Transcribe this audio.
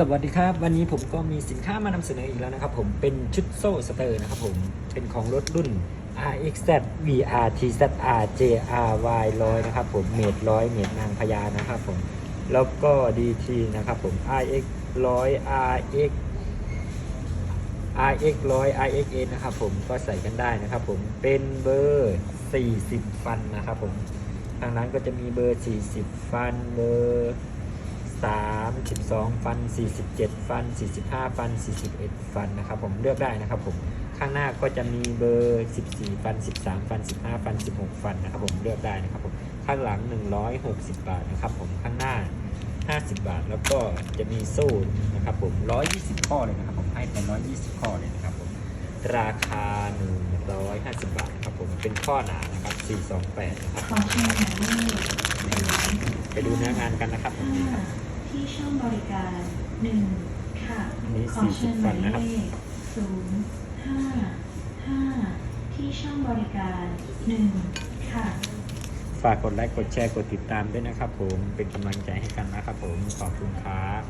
สวัสดีครับ วันนี้ผมก็มีสินค้ามานำเสนออีกแล้วนะครับผมเป็นชุดโซ่สเตอร์นะครับผมเป็นของรถรุ่น RXZ VR TZR JRY 100นะครับผมเมตรร้อยเมตรนางพญานะครับผมแล้วก็ DT นะครับผม RX 100 RX RX 100 RX N นะครับผมก็ใส่กันได้นะครับผมเป็นเบอร์ 40 ฟันนะครับผมทางนั้นก็จะมีเบอร์ 40 ฟันเบอร์ 32ฟัน 47 ฟัน 45 ฟัน 41 ฟันนะครับผมเลือกได้นะครับผมข้างหน้าก็จะมีเบอร์ 14 ฟัน 13 ฟัน 15 ฟัน 16 ฟันนะครับผมเลือกได้นะครับผมข้างหลัง 160 บาทนะครับผมข้างหน้า 50 บาท แล้วก็จะมีโซ่นะครับผม 120 ข้อเลยนะครับผมให้ไป120 ข้อเลยนะครับผมราคา 150 บาทนะครับผมเป็นข้อหนานะครับ 428 นะครับขอเชิญหมายเลขไปดูเนื้องานกันนะครับผมห้าที่ช่อง บริการหนึ่งค่ะอันนี้ขอเชิญหมาย40ฟันนะครับเลขศูนย์ห้าห้าที่ช่องบริการหนึ่งค่ะ ฝากกดไลค์ กดแชร์ กดติดตามด้วยนะครับผม เป็นกำลังใจให้กันนะครับผม ขอบคุณครับ